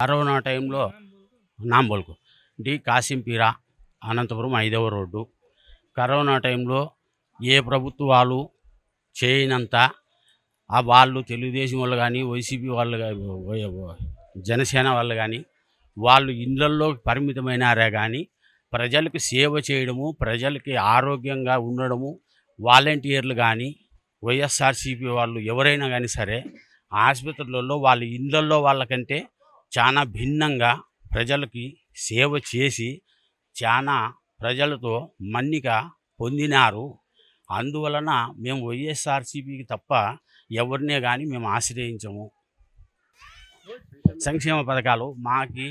Corona టైంలో నాంబోల్కు. D కాసింపీరా Anantapuram ఐదవ road. Corona టైంలో ఏ ప్రభుత్వాలు చేయనంత ఆ వాళ్ళు తెలుగుదేశం వాళ్ళు కానీ వైసీపీ వాళ్ళు జనసేన వాళ్ళు కానీ వాళ్ళు ఇళ్ళల్లో పరిమితమైనారే కానీ ప్రజలకు సేవ చేయడము ప్రజలకి ఆరోగ్యంగా ఉండడము వాలంటీర్లు కానీ వైఎస్ఆర్సీపీ వాళ్ళు ఎవరైనా కానీ సరే ఆసుపత్రులలో వాళ్ళ ఇళ్ళల్లో వాళ్ళకంటే చాలా భిన్నంగా ప్రజలకి సేవ చేసి చాలా ప్రజలతో మన్నిక పొందినారు. అందువలన మేము వైఎస్ఆర్సీపీకి తప్ప ఎవరినే కానీ మేము ఆశ్రయించము. సంక్షేమ పథకాలు మాకి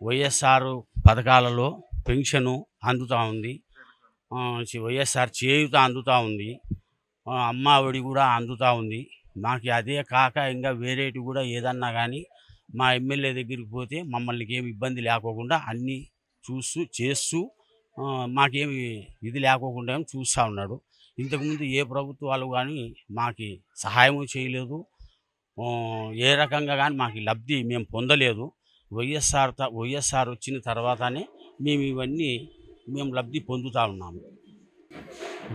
వైఎస్ఆర్ పథకాలలో పెన్షను అందుతూ ఉంది. వైఎస్ఆర్ చేయుత అందుతూ ఉంది. అమ్మ ఒడి కూడా అందుతూ ఉంది. మాకు అదే కాక ఇంకా వేరేటి కూడా ఏదన్నా కానీ మా ఎమ్మెల్యే దగ్గరికి పోతే మమ్మల్ని ఏమి ఇబ్బంది లేకోకుండా అన్నీ చూస్తూ చేస్తూ మాకేమి ఇది లేకోకుండా ఏమో చూస్తూ ఉన్నాడు. ఇంతకుముందు ఏ ప్రభుత్వాలు కానీ మాకు సహాయము చేయలేదు. ఏ రకంగా కానీ మాకు లబ్ధి మేము పొందలేదు. వైఎస్ఆర్ వైఎస్ఆర్ వచ్చిన తర్వాతనే మేము ఇవన్నీ మేము లబ్ధి పొందుతూ ఉన్నాము.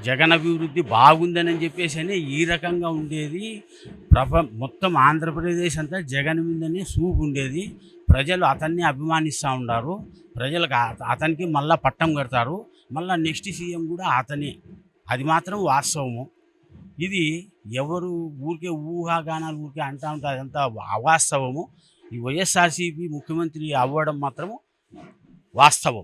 జగన్ అభివృద్ధి బాగుందని చెప్పేసి అని ఈ రకంగా ఉండేది. ప్రప మొత్తం ఆంధ్రప్రదేశ్ అంతా జగన్ మీదనే సూపు ఉండేది. ప్రజలు అతన్ని అభిమానిస్తూ ఉన్నారు ప్రజలకు అతనికి మళ్ళా పట్టం కడతారు. మళ్ళా నెక్స్ట్ సీఎం కూడా అతనే. అది మాత్రం వాస్తవము. ఇది ఎవరు ఊరికే ఊహాగానాలు ఊరికే అంటూ ఉంటారు అదంతా అవాస్తవము. ఈ వైఎస్ఆర్సీపీ ముఖ్యమంత్రి అవ్వడం మాత్రము వాస్తవం.